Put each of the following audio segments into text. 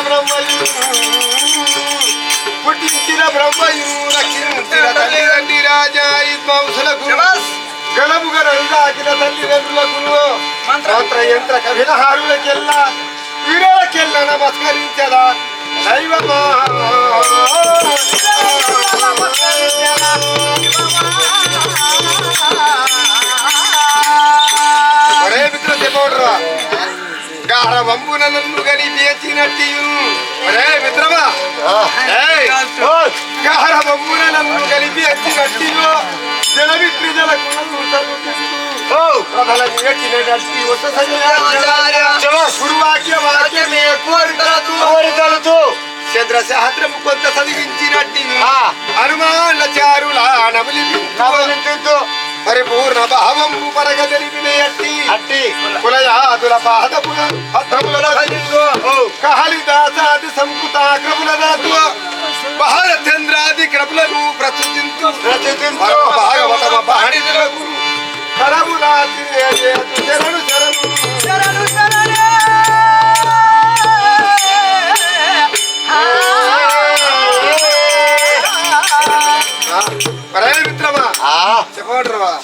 బ్రహ్మయు పుట్టించిన బ్రహ్మయు రక్షించిన తల్లిదండ్రి రాజా విద్వాంసులకు గలముగ రంగాకిన తల్లిదండ్రులకు మంత్ర. యంత్ర కవిలహారులకెల్లా వీరులకెల్ల నమస్కరించదా. దైవమా ఒరే మిత్ర చెప్పవడరా? గారవంబున నన్ను గని వేచినట్టియు. ఒరే మిత్రమా? ఏయ్! గారవంబున నన్ను కలిపి వచ్చినట్టియు జలవిత్రి జల కులము సర్వజంతు ప్రజల నియచినట్టి వస గురువాక్య వాక్యమే కోరితలతో. చంద్ర సహస్రము కొంత చదివించినట్టి హనుమాన్ల చారుల నవలి పరిపూర్ణ భావము పరగదలిపినయట్టి అట్టి. కులయాదుల పాదముల పద్మముల కాళిదాసాది సంకుతాగ్రముల దాతు భారచంద్రాది క్రములను ప్రచురించు ప్రచురించు. భాగవతమ పాణితులకు కరములాది శరణు శరణు. పరమ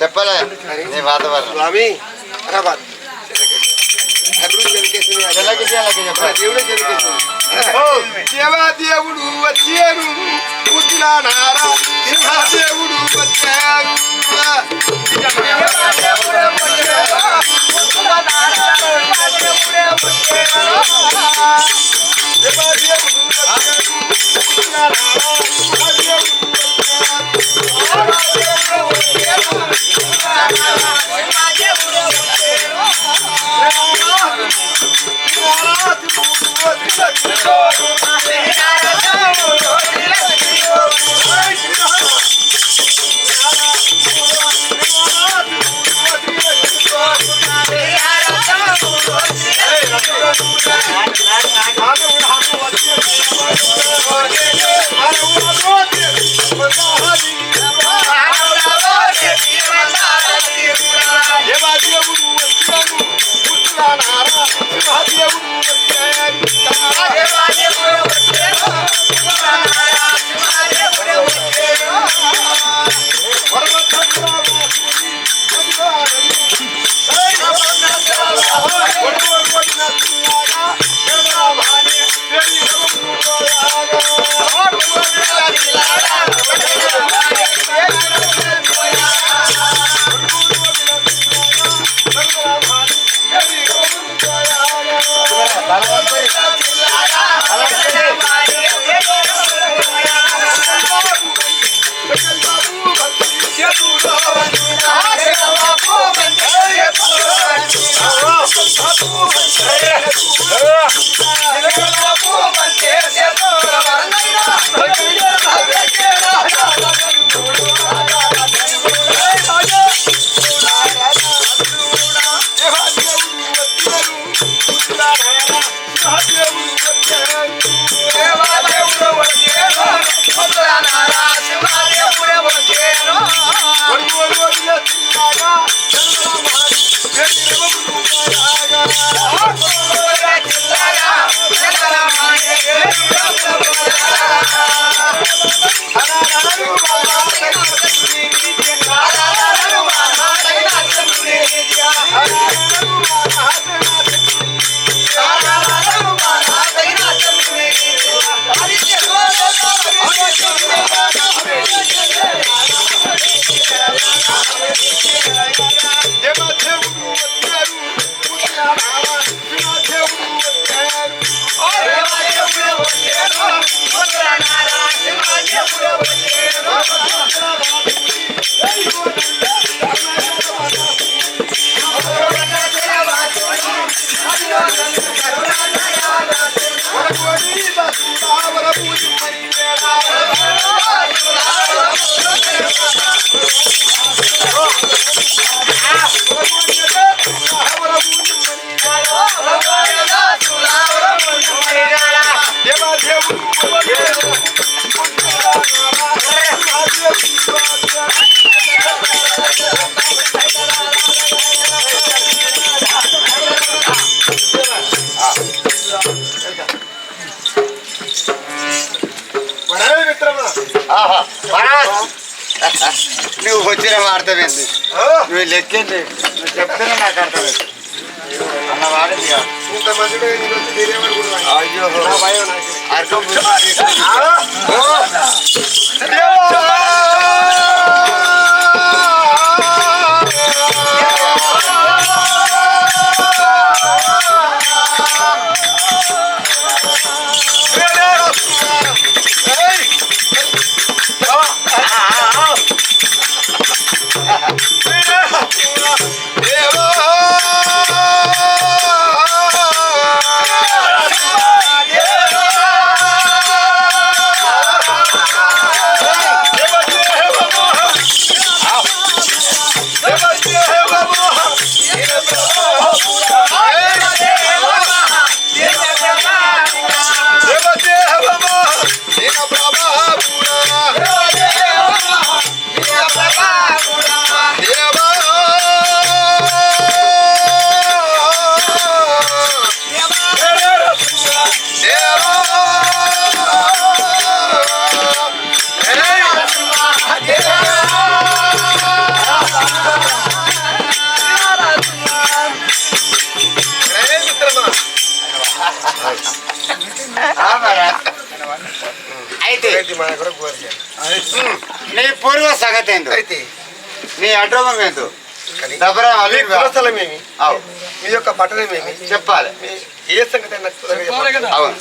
చెప్పలే. నీ వాతావరణం దేవాదేవుడు వచ్చారు. నారా. సింహాదేవుడు వచ్చారు. దేవాదేవుడు వచ్చారు. రావర పూజ వచ్చిన అర్థమైంది నువ్వు లెక్కింది నువ్వు చెప్తేనే నాకు అర్థమైంది. అన్న వాడింది అయ్యో. అర్థం నీ పూర్వ సంగతి ఏందో? అయితే. నీ అడ్రమం ఏందో? మీ యొక్క పట్టణమేమి? చెప్పాలి. మీ ఏ సంగతి. అవును?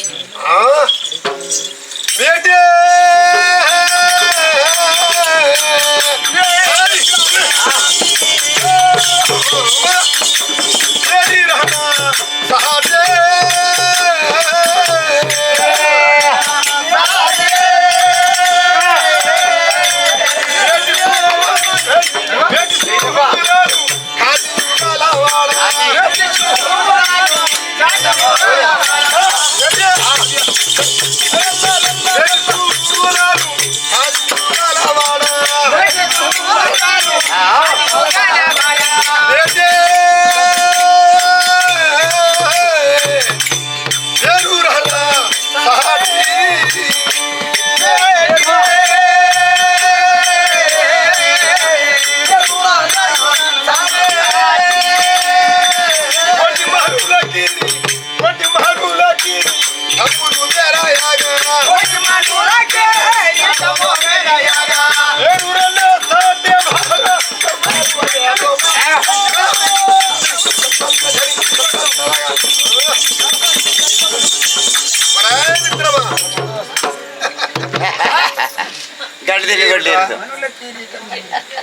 ಗಡ್ದಿರಿ ಗಡ್ಡಿ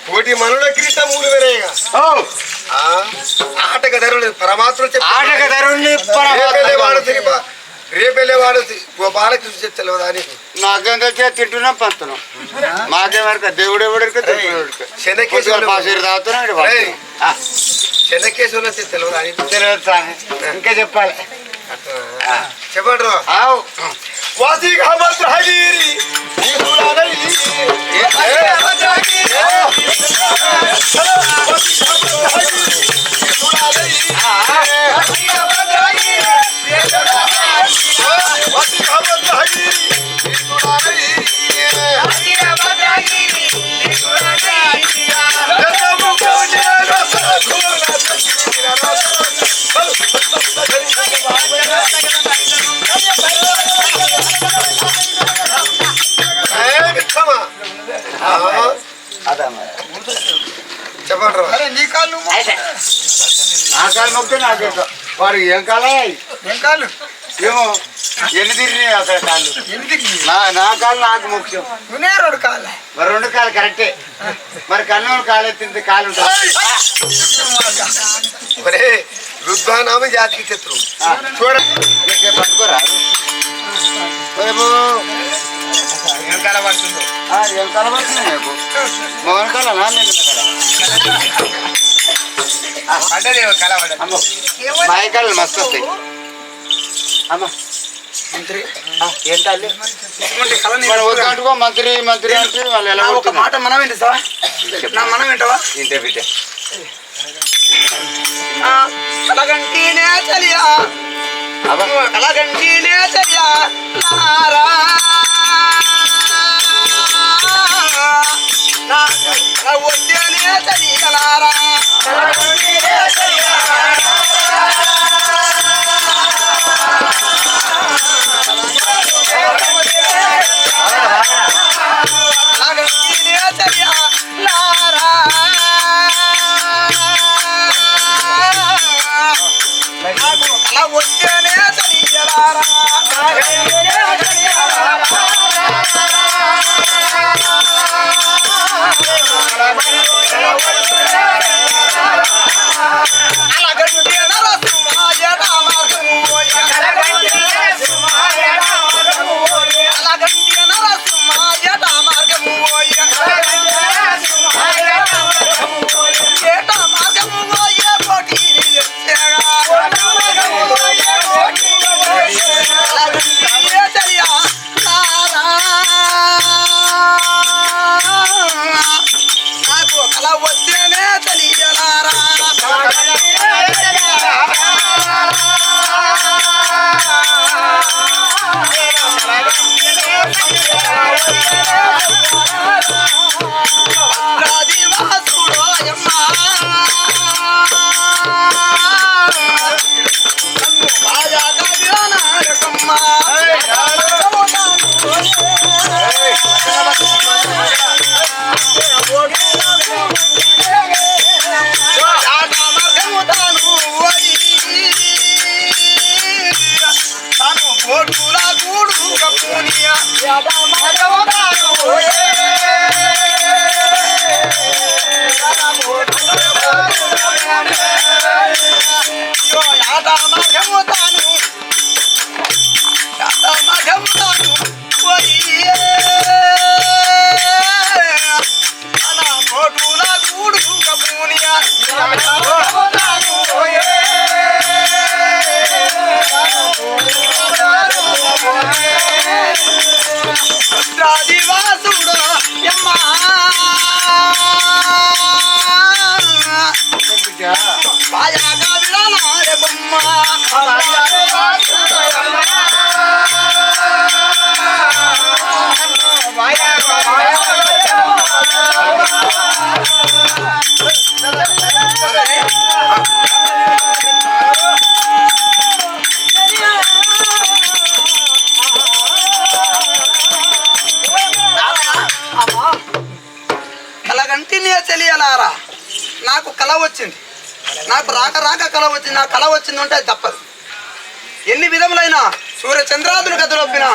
ಕೋಟಿ ಮನುಳ ಕಿರೀಟ ಮೂರು ಬೇರೆ ಈಗ ಆಟಗಾರರು ಪರಮಾತ್ಮ ಆಟಗಾರರು ఆటక ధరుణ్ణి రేపెళ్ళే వాడు తిరిగి రేపెళ్ళే వాడు బాలకృష్ణ తెలియదా నీకు? నాకేం తెచ్చా తింటున్నాం పంతున్నాం. మాకేం వరకు దేవుడు ఎవడికి దేవుడు ఎవడికి శనకేశ్వరుడు. పాసీరు తాగుతున్నాం ఇటు ఏయ్. పడుతున్నాం. ఆ, చెన్నకేశ్వరం తెలియదా నీకు? తెలియదు స్వామి ఇంకా చెప్పాలి. చెప్పండి వాసి వాడు ఏం కాలా? ఏం కాళ్ళు ఏమో ఎన్ని తిరిగినాయి అక్కడ కాళ్ళు? నా నా కాలు నాకు ముఖ్యం. రెండు కాళ్ళ మరి రెండు కాలు కరెక్టే. మరి కన్నూరు కాలు ఎత్తింది కాలు ఉంటుంది ఒరే రుద్వానామ జాతికి శత్రు. చూడ. పట్టుకోరాదు రేపు ఏం ఏం కలబడుతుంది నీకు? మోహన్ కలనా? నేను అంటే మాయకాలు మస్తు వస్తాయి. అమ్మ మంత్రి ఆ, ఏం తల్లి ఇటువంటి కళ మరి వద్దంటుకో మంత్రి మంత్రి అంటే వాళ్ళు ఎలా ఒక? మాట మనం నా మనం వింటావా ఇంతే బిడ్డ కలగంటినే చలియా కలగంటినే చలియా వచ్చింది నాకు రాక రాక కల వచ్చింది నాకు కల వచ్చింది అంటే అది తప్పదు. ఎన్ని విధములైన సూర్య చంద్రాదులు గదులు తప్పిన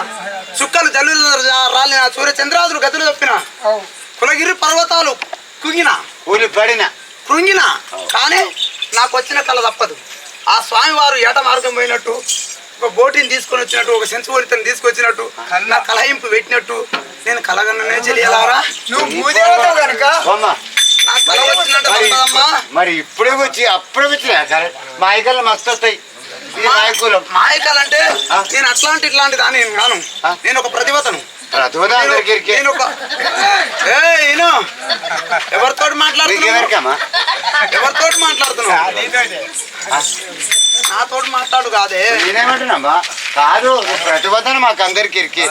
చుక్కలు జల్లులు రాలిన సూర్య చంద్రాదులు గదులు తప్పిన కులగిరి పర్వతాలు కుంగిన పడిన. కృంగిన కానీ నాకు వచ్చిన కళ తప్పదు. ఆ స్వామివారు ఏట మార్గం పోయినట్టు ఒక బోటిని తీసుకొని వచ్చినట్టు ఒక సెంచువలితను తీసుకొచ్చినట్టు నా కలహింపు పెట్టినట్టు నేను కలగననే తెలియాలారా నువ్వు కనుక మరి ఇప్పుడే వచ్చి అప్పుడే వచ్చినా సరే మా ఐకల్లో మస్తు వస్తాయి. మాయకాలంటే ఆ? నేను అట్లాంటి ఇట్లాంటి దాని నేను కాను? నేను ఒక ప్రతిభతను. ఎవరితో నీకెవరికమ్మా? ఎవరితో మాట్లాడుతున్నావు? నాతో మాట్లాడు కాదే. నేనేమంటున్నామా కాదు ప్రతిబద్ధన మాకు అందరికి ఇరికి.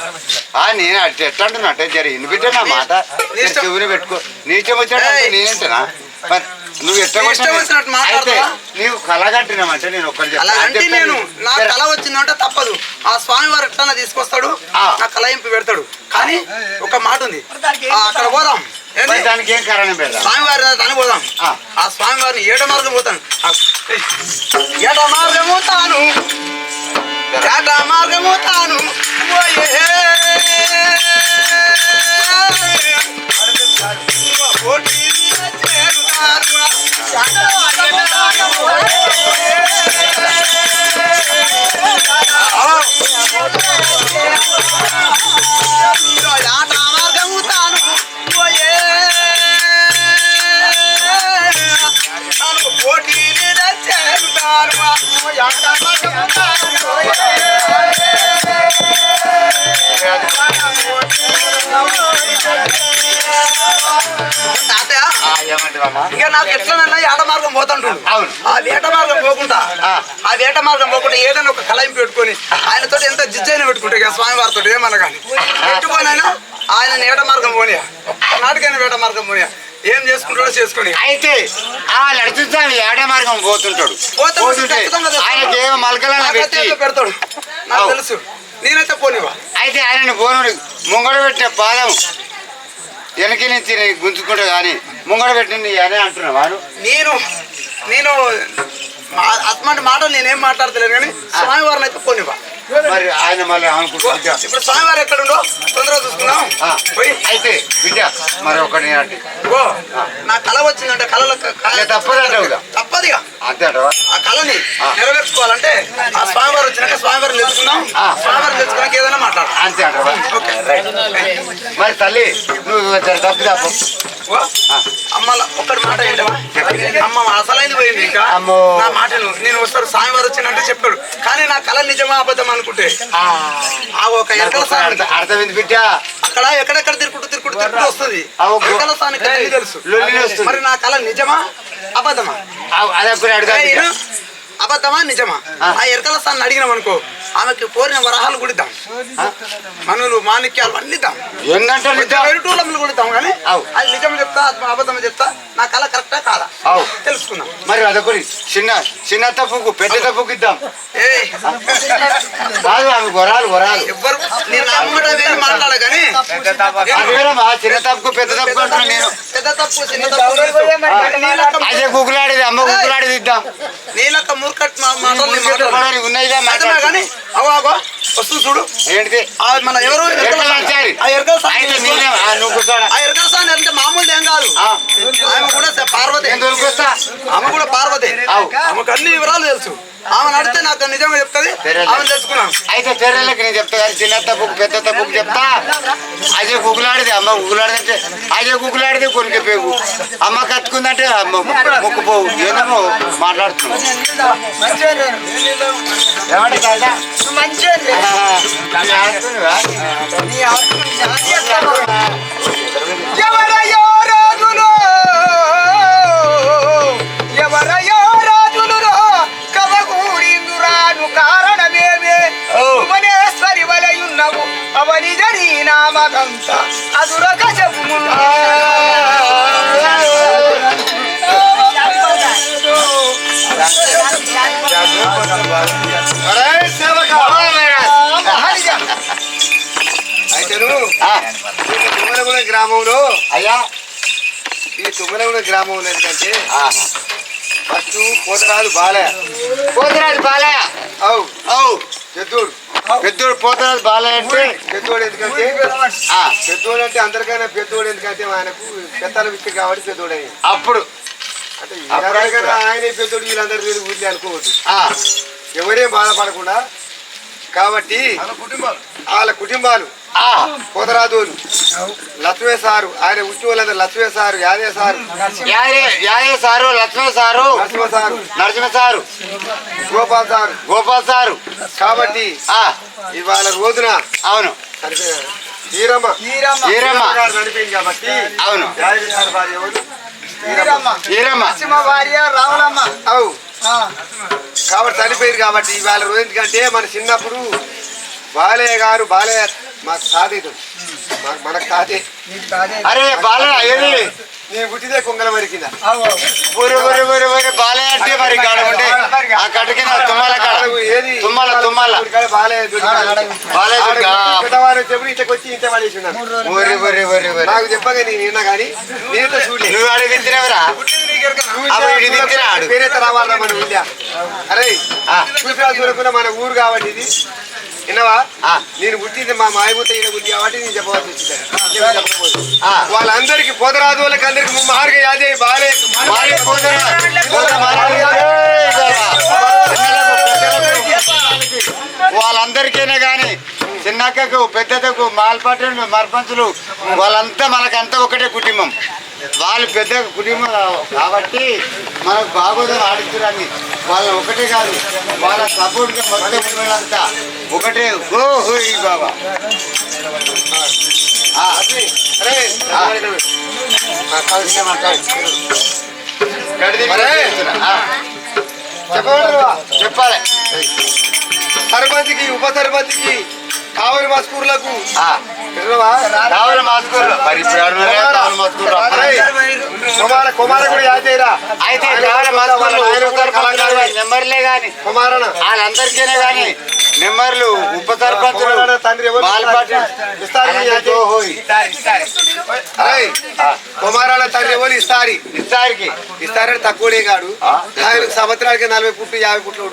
ఆ నేను అటు ఎట్లా అంటున్నా? అంటే జర ఇన్ని బిడ్డ నా మాట. చెవుని పెట్టుకో. నీచం వచ్చాడు. నేనేంటనా మరి నువ్వు ఎట్లా నీ ఇష్టం కొట్టినా వచ్చినట్టు నేను- అయితే మాట్లాడతావా? నీవు కలగట్టినామంటే నేను ఒక్కరు అలా అంటే నేను నా కళ వచ్చిందంటే తప్పదు. ఆ స్వామి వారు ఎట్లా తీసుకొస్తాడు ఆ. నా కళయింపు పెడతాడు. కానీ ఒక మాట ఉంది. ఆ, అక్కడ పోదాం? దానికి ఏం కారణం పెడదాం స్వామి వారి దాని పోదాం ఆ. ఆ స్వామి వారిని ఏట మార్గం పోతాను. ఏట మార్గము తాను ఏట మార్గము తాను. పోటీ చేరుతారు. ఇంకా నాకు ఎట్లనన్నా ఏట మార్గం పోతుంటాడు. అవును. ఆ వేట మార్గం పోకుండా ఆ. వేట మార్గం పోకుండా ఏదైనా ఒక కళాయింపు పెట్టుకొని ఆయనతో ఎంత జిజ్జైన పెట్టుకుంటే స్వామి వారితో ఏమన్నా కానీ పెట్టుకొని అయినా ఆయన ఏట మార్గం పోనీయా. నాటికైనా వేట మార్గం పోనీయా. ఏం చేసుకుంటాడో చేసుకొని. అయితే ఆ నడుచుతాను ఏడ మార్గం పోతుంటాడు. పోతే పోతుంటే. ఆయనకి ఏమో మలకలను పెడతాడు. నాకు. తెలుసు. నేనైతే పోనివా అయితే ఆయనని పోనుడు ముంగడ పెట్టిన పాదం వెనక నుంచి గుంజుకుంటా కానీ ముంగడ పెట్టింది అని అంటున్నా వాడు. నేను నేను మా- అటువంటి మాటలు నేనేం మాట్లాడతలేను కానీ స్వామివారిని అయితే పోనివా మరి ఆయన మళ్ళీ అనుకుంటా ఇప్పుడు స్వామివారు ఎక్కడుండో తొందరగా చూసుకుందాం. ఆ, పోయి. అయితే బిడ్డ మరి ఒకటి అంటే నా కళ వచ్చిందంటే కళలో ఇక తప్పదంటావుగా. తప్పదిగా. అంతేటవా ఆ కళని. నెరవేర్చుకోవాలంటే ఆ స్వామివారు వచ్చినాక స్వామివారిని తెలుసుకుందాం. ఆ. స్వామివారిని తెలుసుకున్నాక ఏదైనా మాట్లాడాలి అంతే అంటవా? మరి తల్లి నువ్వు తప్పు తప్పు అమ్మ ఒక్కటి మాట ఏంటమ్మా? అమ్మ అసలైంది పోయింది ఇంకా. అమ్మో. నా మాటను నేను వస్తాడు స్వామివారు వచ్చిందంటే చెప్తాడు కానీ నా కళ నిజమా అబద్ధం అనుకుంటే. ఆ ఒక అర్థం- అర్థమైంది బిడ్డ? అక్కడ ఎక్కడెక్కడ తిరుకుంటూ తిరుకుంటూ తిరుకుంటూ వస్తుంది. తెలుసు. మరి నా కళ నిజమా? అబద్ధమా? అది అబద్ధమా? నిజమా? ఆ. ఎరకల సాన్ని అడిగినాం అనుకో. ఆమెకి కోరిన వరహాలు కుడిద్దాం మనులు మాణిక్యాలు అన్ని ఇద్దాం. వెరుటూలములు కుడిద్దాం కానీ అవు. అది నిజం చెప్తా అబద్ధం చెప్తా నా కళ కరెక్టా కాదా? అవు. తెలుసుకుందాం. మరి అదొకటి చిన్న చిన్న తప్పుకు పెద్ద తప్పుకు ఇద్దాం. ఏ కాదు ఆమె వరాలు వరాలు. ఎవ్వరు? నేను మాట్లాడ కానీ చిన్న తప్పుకు పెద్ద తప్పుకు అంటున్నా నేను. పెద్ద తప్పు చిన్న తప్పు. అదే గుగులాడేది అమ్మ గుగులాడేది ఇద్దాం. నీలక్క మూర్ఖట్ మా- మాటలు ఉన్నాయిగా అర్థమా వస్తుంది చూడు. ఏంటిది? ఆ మన ఎవరు ఎరకల సాని అంటే మామూలు ఏం కాదు. ఆమె కూడా పార్వతి. ఆమె కూడా పార్వతి. ఆమెకు అన్ని వివరాలు తెలుసు. ఆమె నడితే నాకు నిజంగా చెప్తుంది. ఆమె తెలుసుకున్నాం అయితే తెర్రలకి నేను చెప్తా కానీ చిన్న తప్పుకు పెద్ద తప్పుకు చెప్తా. అదే గుగులాడిది అమ్మ గుగులాడితే అదే గుగులాడితే కొనికి పేగు అమ్మ కత్తుకుందంటే అమ్మ మొక్కుపోవు ఏమో మాట్లాడుతున్నావు? ఏమంటే ఎవరయ్యో రాజులు కవగూడిందురాను కారణమేమే. భువనేశ్వరి వలయున్నవు అవని జరి నామకంత అదురక చెప్పుము గ్రామంలో అయ్యా. ఈ తుమ్మలగూడ గ్రామంలో ఎందుకంటే ఆహా. ఫస్ట్ పోతరాజు బాలయ్య. పోతురాజు బాలయ్య. అవు. అవు. పెద్దోడు. పెద్దోడు పోతురాజు బాలయ్య అంటే పెద్దోడు ఎందుకంటే ఆ, పెద్దోడు అంటే అందరికైనా పెద్దోడు ఎందుకంటే ఆయనకు పెద్దల విత్తి కాబట్టి పెద్దోడు. అప్పుడు. అంటే ఆయనే పెద్దోడు వీళ్ళందరూ వీళ్ళు ఊళ్ళే అనుకోవద్దు. ఆ, ఎవరేం బాధపడకుండా కాబట్టి వాళ్ళ కుటుంబాలు. ఆ, లక్ష్మే సారు ఆయన ఉచ్చి వాళ్ళందరూ లక్ష్మే sir Yade sir. Yade sir Lakshmana sir. Narasimha sir. Narasimha sir. Gopal sir. Gopal sir. కాబట్టి ఆ, ఇవాళ రోజున అవును. కాబట్టి అవును. యాదగిరి సారు భార్య ఎవరు? కాబట్టి చనిపోయారు కాబట్టి ఇవాళ రోజు ఎందుకంటే మన చిన్నప్పుడు బాలయ్య గారు బాలయ్య మాకు తాతయ్య మాకు మనకు తాతే అరే బాలయ్య ఏది? నేను పుట్టిదే కొంగల మరి కింద. బాలయ్య అంటే మరి కాడ ఉంటే ఆ కట్ట కింద తుమ్మల కాడ. ఏది? తుమ్మల తుమ్మల. బాలయ్య. బాలయ్య చెప్పి వచ్చి ఇంత నాకు చెప్పగా నేను విన్నా కానీ నేనైతే చూడలేదు నువ్వు ఆడు. పేరైతే రావాలా మన అరే ఆ. చూసినా చూడకుండా మన ఊరు కాబట్టి ఇది విన్నావా ఆ. నేను పుట్టింది మా మాయభూత ఈయన ఉంది కాబట్టి నేను చెప్పవలసి వచ్చింది. వాళ్ళందరికి పోతరాజు వాళ్ళకి అందరికి ముమ్మారుగా యాదే బాలే. వాళ్ళందరికీనే కానీ చిన్నక్కకు పెద్దకు మాల్పాటి మర్పంచులు వాళ్ళంతా మనకంతా ఒకటే కుటుంబం. వాళ్ళు పెద్ద కుటుంబం కాబట్టి మనకు బాగోదని ఆడిస్తురాన్ని వాళ్ళ ఒకటే కాదు వాళ్ళ సపోర్ట్గా మొత్తం ఉన్నదంతా ఒకటే. ఓ హోయ్ బాబా. ఆ, చెప్పాలి. సర్పంచ్కి ఉప సర్పంచ్కి కావలి మస్కూర్లకు? కావాలి మాస్కూరు మరి కుమార. కుమార. కూడా యాదయ్యరా అయితే కావాలి మాస్కూరు ఉపసర్పంచులు నెంబర్లే గాని కుమారన? వాళ్ళందరికీనే గాని నెంబర్లు ఉప సర్పంచులు తండ్రి ఎవరు బాలపాటి ఇస్తారు మీ యాదయ్య. హోయ్ అరేయ్, కుమారాల తండ్రి ఎవరు ఇస్తారి? ఇస్తారికి. ఇస్తారని తక్కువడే కాడు. ఆయన సంవత్సరానికి నలభై పుట్లు యాభై పుట్లు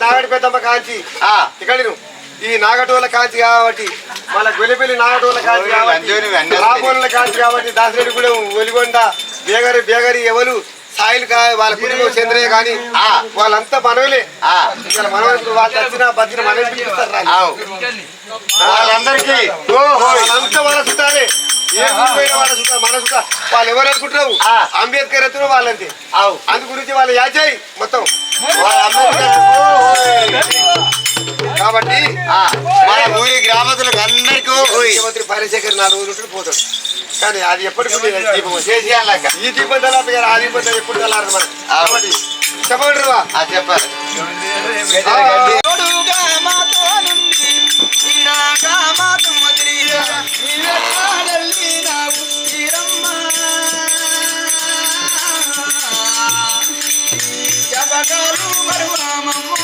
నాగడి పెద్దమ్మ కాంచి. ఆ, ఇక్కడ ఈ నాగటోల కాంచి కాబట్టి మన గొలిపల్లి నాగటోల కాంచి కాబట్టి రాబోల కాంచి కాబట్టి దాసిరెడ్డి కూడా ఒలిగొండ బేగరి బేగరి ఎవరు సాయిలు కా వాళ్ళ కుటుంబం చంద్రయ్య కానీ ఆ. వాళ్ళంతా మనవలే మనవలు వాళ్ళు వచ్చిన బతిన మనవి పిలుస్తారు. వాళ్ళందరికీ. వాళ్ళంతా మన చుట్టాలు వాళ్ళు ఎవరు అనుకుంటున్నావు. అంబేద్కర్ ఎత్తున వాళ్ళంతే ఆవ్. అందు గురించి వాళ్ళ యాచాయి మొత్తం. కాబట్టి ఆ, మన ఊరి గ్రామస్తులకు అందరికీ. ముఖ్యమంత్రి పాలశేఖర్ నాలుగు రోజులు పోతాడు. కానీ అది ఎప్పటికీ దీపం వచ్చి. చేసేయాలక్క ఈ దీపం కానీ ఆ దీపం ఎప్పుడు తెల్లారు మనం. కాబట్టి చెప్పండి చెప్పాలి. ನಾಗ ಮಾತು ಮದುವೆಯ ನೀರಲ್ಲಿ ನಾವು ಚಿರಮ್ಮ ಜಗಗಳು ಬರುವ ಮಮ್ಮ